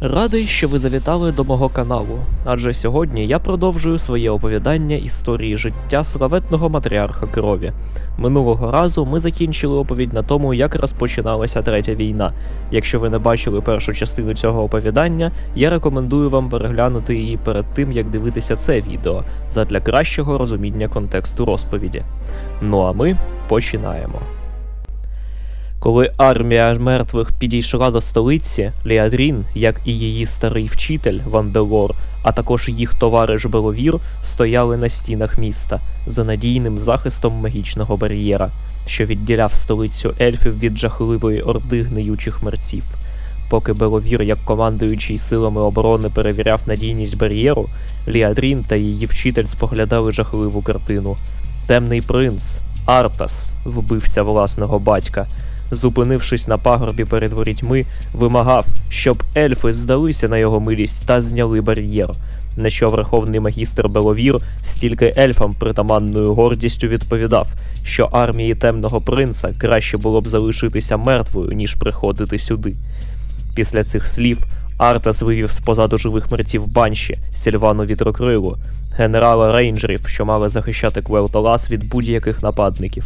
Радий, що ви завітали до мого каналу, адже сьогодні я продовжую своє оповідання історії життя славетного матріарха крові. Минулого разу ми закінчили оповідь на тому, як розпочиналася третя війна. Якщо ви не бачили першу частину цього оповідання, я рекомендую вам переглянути її перед тим, як дивитися це відео, задля кращого розуміння контексту розповіді. Ну а ми починаємо. Коли армія мертвих підійшла до столиці, Ліадрін, як і її старий вчитель Ванделор, а також їх товариш Беловір, стояли на стінах міста за надійним захистом магічного бар'єра, що відділяв столицю ельфів від жахливої орди гниючих мерців. Поки Беловір, як командуючий силами оборони, перевіряв надійність бар'єру, Ліадрін та її вчитель споглядали жахливу картину. Темний принц, Артас, вбивця власного батька, зупинившись на пагорбі перед ворітьми, вимагав, щоб ельфи здалися на його милість та зняли бар'єр. На що верховний магістр Беловір стільки ельфам притаманною гордістю відповідав, що армії темного принца краще було б залишитися мертвою, ніж приходити сюди. Після цих слів Артас вивів з позаду живих мерців банші, Сільвану Вітрокрилу, генерала рейнджерів, що мали захищати Квелталас від будь-яких нападників.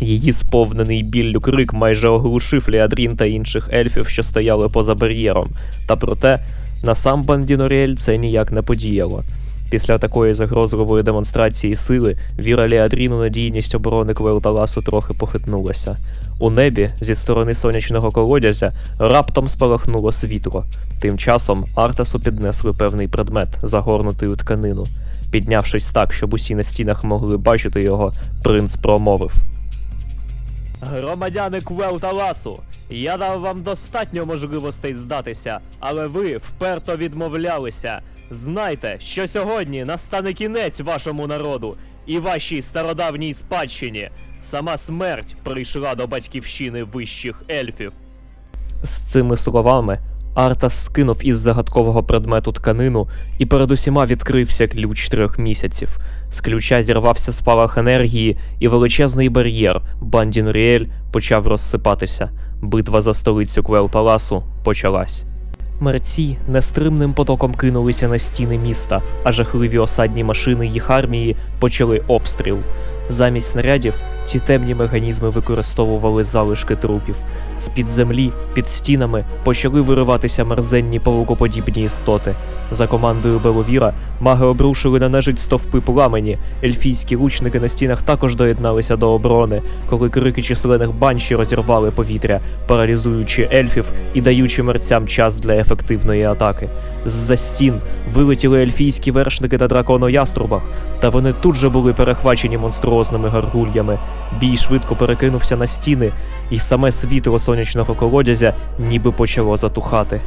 Її сповнений біллю крик майже оглушив Ліадрін та інших ельфів, що стояли поза бар'єром, та проте на сам Бандіноріель це ніяк не подіяло. Після такої загрозливої демонстрації сили віра Ліадріну на дійність оборони Квелталасу трохи похитнулася. У небі зі сторони сонячного колодязя раптом спалахнуло світло. Тим часом Артасу піднесли певний предмет, загорнутий у тканину. Піднявшись так, щоб усі на стінах могли бачити його, принц промовив. Громадяни Квелталасу, я дав вам достатньо можливостей здатися, але ви вперто відмовлялися. Знайте, що сьогодні настане кінець вашому народу і вашій стародавній спадщині. Сама смерть прийшла до батьківщини вищих ельфів. З цими словами Артас скинув із загадкового предмету тканину і перед усіма відкрився ключ трьох місяців. З ключа зірвався спалах енергії, і величезний бар'єр Бандінріель почав розсипатися. Битва за столицю Квелпаласу почалась. Мерці нестримним потоком кинулися на стіни міста, а жахливі осадні машини їх армії почали обстріл. Замість снарядів ці темні механізми використовували залишки трупів. З-під землі, під стінами, почали вириватися мерзенні павукоподібні істоти. За командою Беловіра маги обрушили на нежить стовпи пламені. Ельфійські лучники на стінах також доєдналися до оборони, коли крики численних банші розірвали повітря, паралізуючи ельфів і даючи мерцям час для ефективної атаки. З-за стін вилетіли ельфійські вершники та драконояструбах, та вони тут же були перехвачені монструозними гаргульями. Бій швидко перекинувся на стіни, і саме світло сонячного колодязя ніби почало затухати.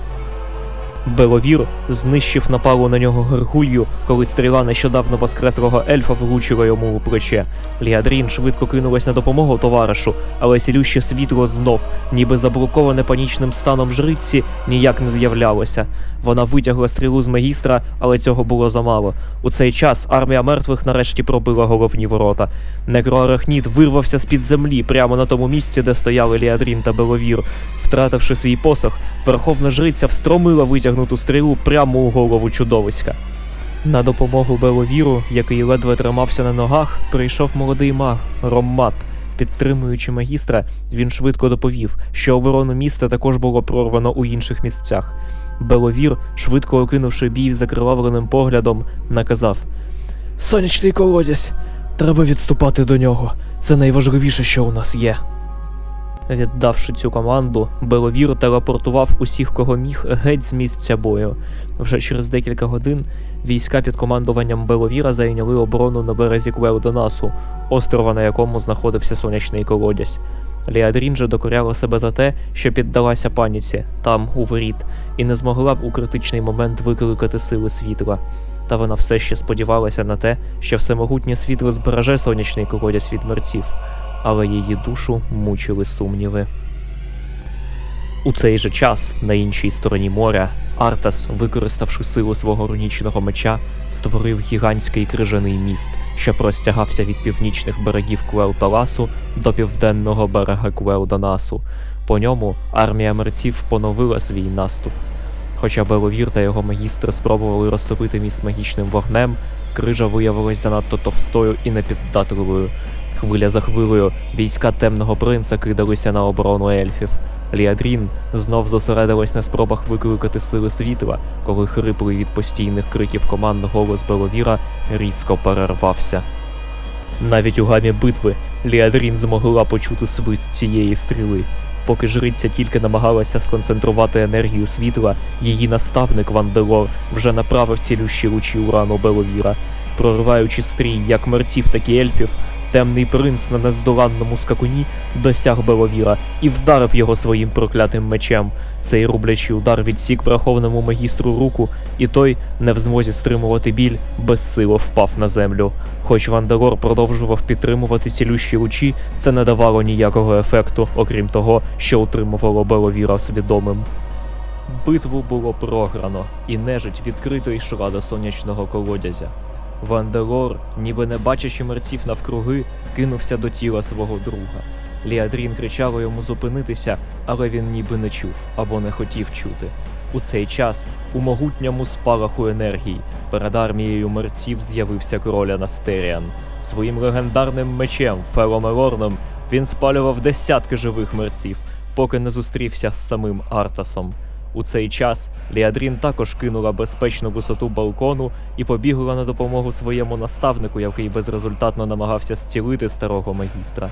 Беловір знищив напалу на нього гаргулью, коли стріла нещодавно воскреслого ельфа влучила йому у плече. Ліадрін швидко кинулась на допомогу товаришу, але сілюще світло знов, ніби заблоковане панічним станом жриці, ніяк не з'являлося. Вона витягла стрілу з магістра, але цього було замало. У цей час армія мертвих нарешті пробила головні ворота. Некроарахнід вирвався з-під землі прямо на тому місці, де стояли Ліадрін та Беловір. Втративши свій посох, верховна жриця встромила витягнуту стрілу прямо у голову чудовиська. На допомогу Беловіру, який ледве тримався на ногах, прийшов молодий маг Роммат. Підтримуючи магістра, він швидко доповів, що оборону міста також було прорвано у інших місцях. Беловір, швидко окинувши бій закривавленим поглядом, наказав: Сонячний колодязь! Треба відступати до нього. Це найважливіше, що у нас є. Віддавши цю команду, Беловір телепортував усіх, кого міг, геть з місця бою. Вже через декілька годин війська під командуванням Беловіра зайняли оборону на березі Квелдонасу, острова, на якому знаходився сонячний колодязь. Ліадрін же докоряла себе за те, що піддалася паніці там, у воріт, і не змогла б у критичний момент викликати сили світла. Та вона все ще сподівалася на те, що всемогутнє світло збереже сонячний колодязь від мерців, але її душу мучили сумніви. У цей же час, на іншій стороні моря, Артас, використавши силу свого рунічного меча, створив гігантський крижаний міст, що простягався від північних берегів Куелталасу до південного берега Куелданасу. По ньому армія мерців поновила свій наступ. Хоча Беловір та його магістри спробували розтопити міст магічним вогнем, крижа виявилась занадто товстою і непіддатливою. Хвиля за хвилею війська темного принца кидалися на оборону ельфів. Ліадрін знов зосередилась на спробах викликати сили світла, коли хриплий від постійних криків команд голос Беловіра різко перервався. Навіть у гамі битви Ліадрін змогла почути свист цієї стріли. Поки жриця тільки намагалася сконцентрувати енергію світла, її наставник Ванделор вже направив цілющі лучі у рану Беловіра. Прориваючи стрій як мерців, так і ельфів, темний принц на нездоланному скакуні досяг Беловіра і вдарив його своїм проклятим мечем. Цей рублячий удар відсік врахованому магістру руку, і той, не в змозі стримувати біль, безсило впав на землю. Хоч Ванделор продовжував підтримувати цілющі лучі, це не давало ніякого ефекту, окрім того, що утримувало Беловіра свідомим. Битву було програно, і нежить відкрито йшла до сонячного колодязя. Ванделор, ніби не бачачи мерців навкруги, кинувся до тіла свого друга. Ліадрін кричала йому зупинитися, але він ніби не чув або не хотів чути. У цей час, у могутньому спалаху енергії, перед армією мерців з'явився король Анастеріан. Своїм легендарним мечем Феломелорном він спалював десятки живих мерців, поки не зустрівся з самим Артасом. У цей час Ліадрін також кинула безпечну висоту балкону і побігла на допомогу своєму наставнику, який безрезультатно намагався зцілити старого магістра.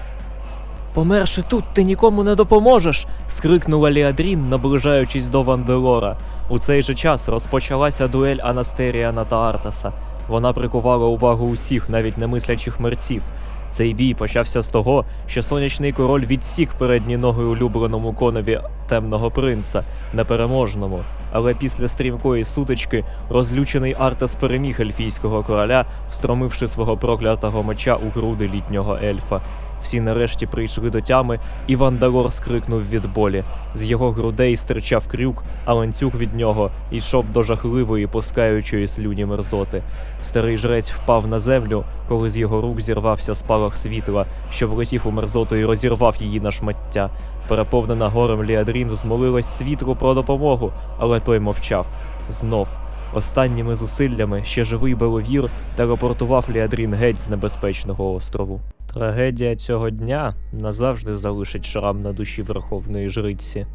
Померши тут, ти нікому не допоможеш. скрикнула Ліадрін, наближаючись до Ванделора. У цей же час розпочалася дуель Анастеріана та Артаса. Вона прикувала увагу усіх, навіть немислячих мерців. Цей бій почався з того, що сонячний король відсік передні ноги улюбленому конові темного принца, непереможному. Але після стрімкої сутички розлючений Артас переміг ельфійського короля, встромивши свого проклятого меча у груди літнього ельфа. Всі нарешті прийшли до тями, і Вандалор скрикнув від болі. З його грудей стирчав крюк, а ланцюг від нього йшов до жахливої пускаючої слюні мерзоти. Старий жрець впав на землю, коли з його рук зірвався спалах світла, що влетів у мерзоту і розірвав її на шмаття. Переповнена горем Ліадрін взмолилась світлу про допомогу, але той мовчав. Знов. Останніми зусиллями ще живий Беловір телепортував Ліадрін геть з небезпечного острову. Трагедія цього дня назавжди залишить шрам на душі Верховної Жриці.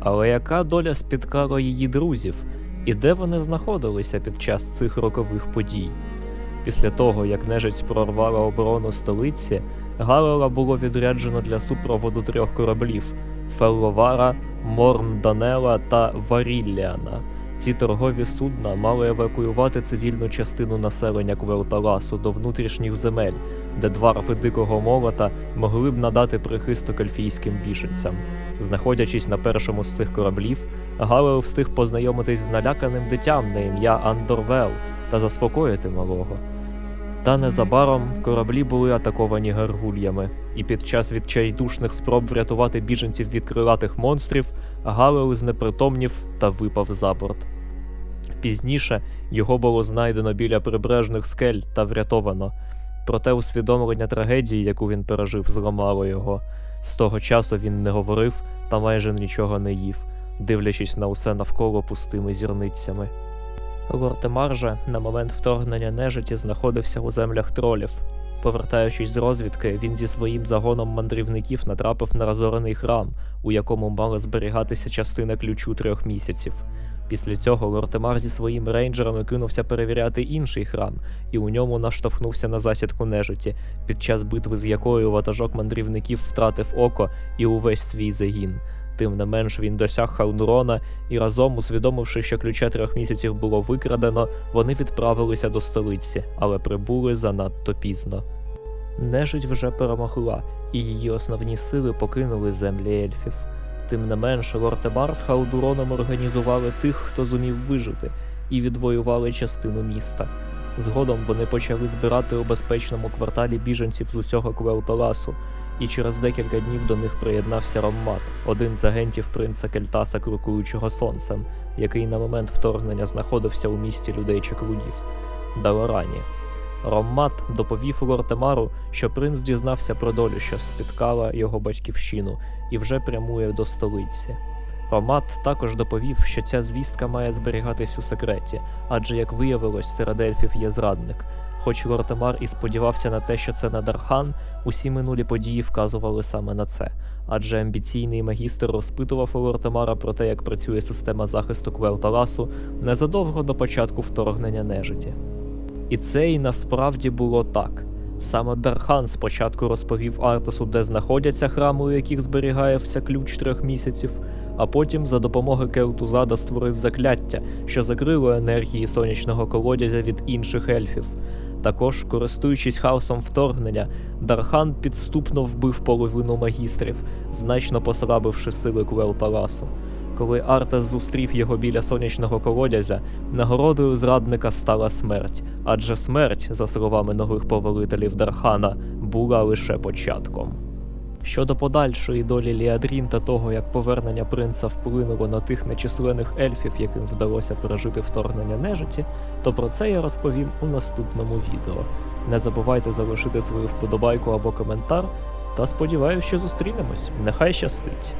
Але яка доля спіткала її друзів, і де вони знаходилися під час цих рокових подій? Після того, як нежить прорвала оборону столиці, Галела було відряджено для супроводу трьох кораблів Фелловара, Морн Данела та Варілліана. Ці торгові судна мали евакуювати цивільну частину населення Квелталасу до внутрішніх земель, де дварфи дикого молота могли б надати прихисток ельфійським біженцям. Знаходячись на першому з цих кораблів, Галел встиг познайомитись з наляканим дитям на ім'я Андорвел та заспокоїти малого. Та незабаром кораблі були атаковані гаргульями, і під час відчайдушних спроб врятувати біженців від крилатих монстрів Галел знепритомнів та випав за борт. Пізніше його було знайдено біля прибережних скель та врятовано. Проте усвідомлення трагедії, яку він пережив, зламало його. З того часу він не говорив та майже нічого не їв, дивлячись на усе навколо пустими зірницями. Лортемар же на момент вторгнення нежиті знаходився у землях тролів. Повертаючись з розвідки, він зі своїм загоном мандрівників натрапив на розорений храм, у якому мала зберігатися частина ключу трьох місяців. Після цього Лортемар зі своїми рейнджерами кинувся перевіряти інший храм, і у ньому наштовхнувся на засідку нежиті, під час битви з якою ватажок мандрівників втратив око і увесь свій загін. Тим не менш він досяг Халнурона, і разом, усвідомивши, що ключа трьох місяців було викрадено, вони відправилися до столиці, але прибули занадто пізно. Нежить вже перемогла, і її основні сили покинули землі ельфів. Тим не менш, Лортемар з Халдуроном організували тих, хто зумів вижити, і відвоювали частину міста. Згодом вони почали збирати у безпечному кварталі біженців з усього Квелталасу, і через декілька днів до них приєднався Роммат, один з агентів принца Кельтаса Крокуючого Сонцем, який на момент вторгнення знаходився у місті людей Чаклунів Далорані. Роммат доповів Лортемару, що принц дізнався про долю, що спіткала його батьківщину, і вже прямує до столиці. Ромат також доповів, що ця звістка має зберігатись у секреті, адже, як виявилось, серед ельфів є зрадник. Хоч Лортемар і сподівався на те, що це Надархан, усі минулі події вказували саме на це, адже амбіційний магістр розпитував у Лортемара про те, як працює система захисту Квелталасу незадовго до початку вторгнення нежиті. І це і насправді було так. Саме Дархан спочатку розповів Артасу, де знаходяться храми, у яких зберігається ключ трьох місяців, а потім за допомогою Келтузада створив закляття, що закрило енергії сонячного колодязя від інших ельфів. Також, користуючись хаосом вторгнення, Дархан підступно вбив половину магістрів, значно послабивши сили Куел-Паласу. Коли Артес зустрів його біля сонячного колодязя, нагородою зрадника стала смерть, адже смерть, за словами нових повелителів Дархана, була лише початком. Щодо подальшої долі Ліадрін та того, як повернення принца вплинуло на тих нечисленних ельфів, яким вдалося пережити вторгнення нежиті, то про це я розповім у наступному відео. Не забувайте залишити свою вподобайку або коментар, та сподіваюся, що зустрінемось. Нехай щастить!